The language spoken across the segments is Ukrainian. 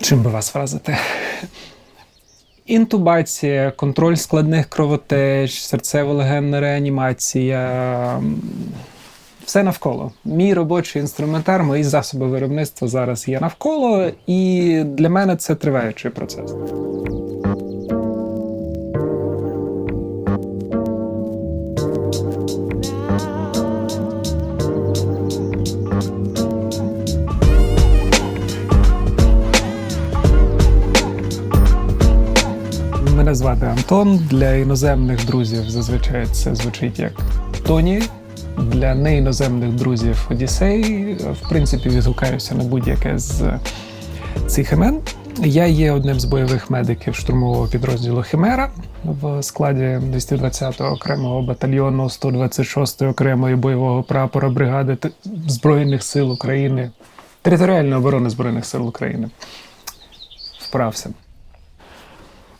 Чим би вас вразити? Інтубація, контроль складних кровотеч, серцево-легенна реанімація. Все навколо. Мій робочий інструментар, мої засоби виробництва зараз є навколо, і для мене це триваючий процес. Мене звати Антон. Для іноземних друзів зазвичай це звучить як Тоні. Для неіноземних друзів Одіссей. В принципі, відгукаюся на будь-яке з цих імен. Я є одним з бойових медиків штурмового підрозділу Химера в складі 220-го окремого батальйону 126-ї окремої бойового прапора бригади Збройних сил України, територіальної оборони Збройних сил України. Вправся.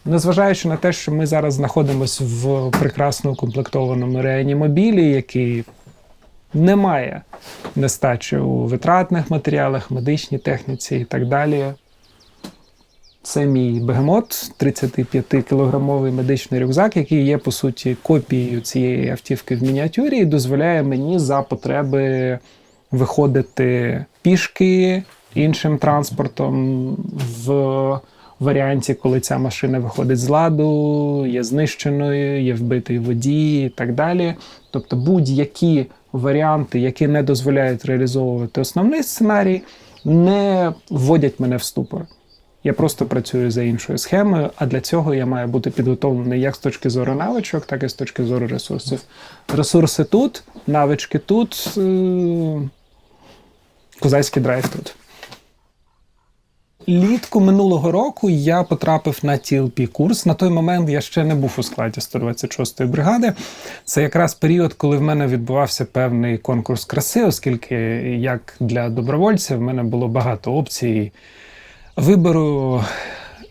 Незважаючи на те, що ми зараз знаходимося в прекрасно укомплектованому реанімобілі, який не має нестачі у витратних матеріалах, медичній техніці і так далі. Це мій бегемот, 35-кілограмовий медичний рюкзак, який є по суті копією цієї автівки в мініатюрі, і дозволяє мені за потреби виходити пішки іншим транспортом в варіанті, коли ця машина виходить з ладу, є знищеною, є вбитий водій і так далі. Тобто будь-які варіанти, які не дозволяють реалізовувати основний сценарій, не вводять мене в ступор. Я просто працюю за іншою схемою, а для цього я маю бути підготовлений як з точки зору навичок, так і з точки зору ресурсів. Ресурси тут, навички тут, е- козацький драйв тут. Літку минулого року я потрапив на TLP курс. На той момент я ще не був у складі 126-ї бригади. Це якраз період, коли в мене відбувався певний конкурс краси, оскільки як для добровольця в мене було багато опцій вибору,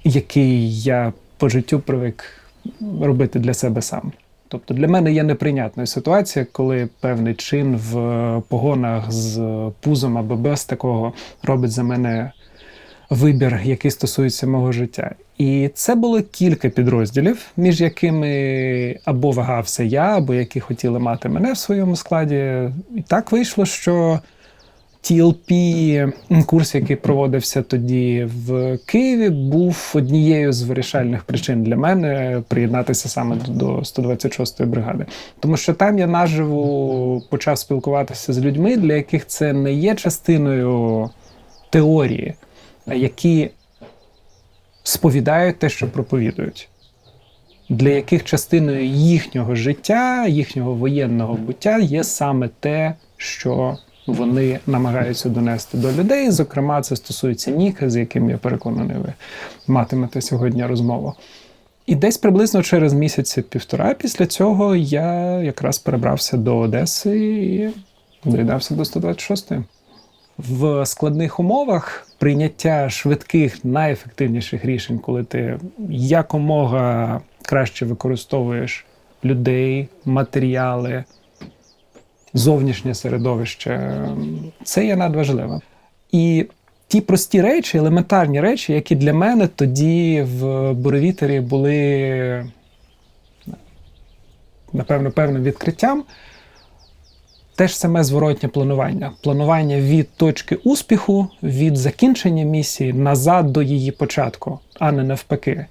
який я по життю привик робити для себе сам. Тобто для мене є неприйнятною ситуація, коли певний чин в погонах з пузом або без такого робить за мене вибір, який стосується мого життя. І це було кілька підрозділів, між якими або вагався я, або які хотіли мати мене в своєму складі. І так вийшло, що TLP, курс, який проводився тоді в Києві, був однією з вирішальних причин для мене приєднатися саме до 126-ї бригади. Тому що там я наживо почав спілкуватися з людьми, для яких це не є частиною теорії, які сповідають те, що проповідують. Для яких частиною їхнього життя, їхнього воєнного буття є саме те, що вони намагаються донести до людей. Зокрема, це стосується Ніка, з яким я переконаний, ви матимете сьогодні розмову. І десь приблизно через місяці півтора після цього я якраз перебрався до Одеси і доєднався до 126-ї. В складних умовах прийняття швидких, найефективніших рішень, коли ти якомога краще використовуєш людей, матеріали, зовнішнє середовище, це є надважливо. І ті прості речі, елементарні речі, які для мене тоді в Боровітері були, напевно, певним відкриттям. Теж саме зворотнє планування. Планування від точки успіху, від закінчення місії назад до її початку, а не навпаки.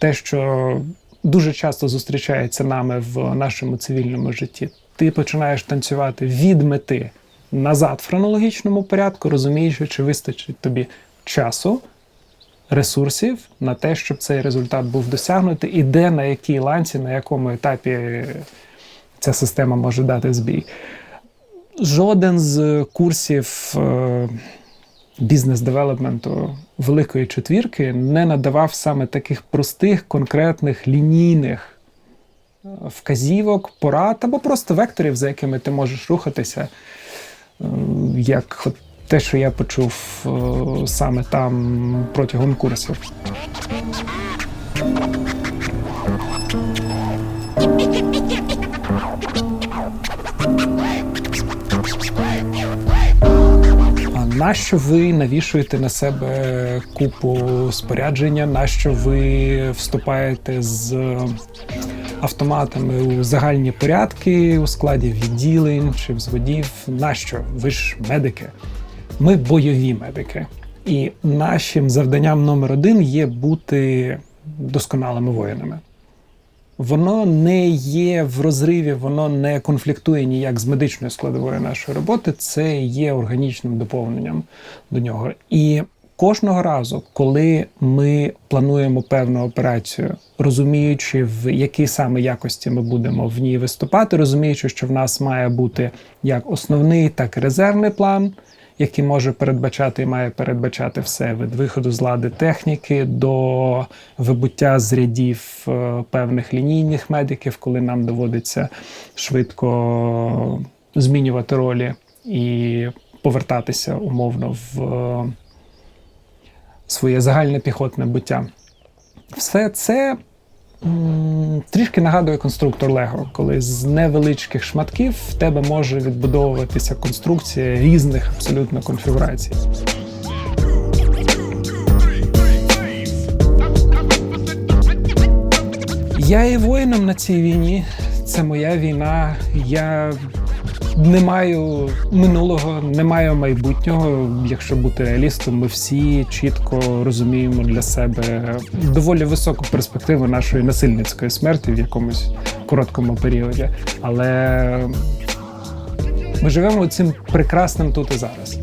Те, що дуже часто зустрічається нами в нашому цивільному житті. Ти починаєш танцювати від мети назад в хронологічному порядку, розуміючи, чи вистачить тобі часу, ресурсів на те, щоб цей результат був досягнутий, і де на якій ланці, на якому етапі ця система може дати збій. Жоден з курсів е, бізнес-девелопменту Великої четвірки не надавав саме таких простих, конкретних, лінійних е, вказівок, порад або просто векторів, за якими ти можеш рухатися, е, як те, що я почув саме там протягом курсів. Нащо ви навішуєте на себе купу спорядження, нащо ви вступаєте з автоматами у загальні порядки у складі відділень чи взводів? Нащо? Ви ж медики. Ми бойові медики. І нашим завданням номер один є бути досконалими воїнами. Воно не є в розриві, воно не конфліктує ніяк з медичною складовою нашої роботи. Це є органічним доповненням до нього. І кожного разу, коли ми плануємо певну операцію, розуміючи, в якій саме якості ми будемо в ній виступати, розуміючи, що в нас має бути як основний, так і резервний план який може передбачати і має передбачати все від виходу з лади техніки до вибуття з рядів е, певних лінійних медиків, коли нам доводиться швидко змінювати ролі і повертатися умовно в е, своє загальне піхотне буття. Все це трішки нагадує конструктор Лего, коли з невеличких шматків в тебе може відбудовуватися конструкція різних абсолютно конфігурацій. Я є воїном на цій війні. Це моя війна. Я не маю минулого, не маю майбутнього. Якщо бути реалістом, ми всі чітко розуміємо для себе доволі високу перспективу нашої насильницької смерті в якомусь короткому періоді. Але ми живемо цим прекрасним тут і зараз.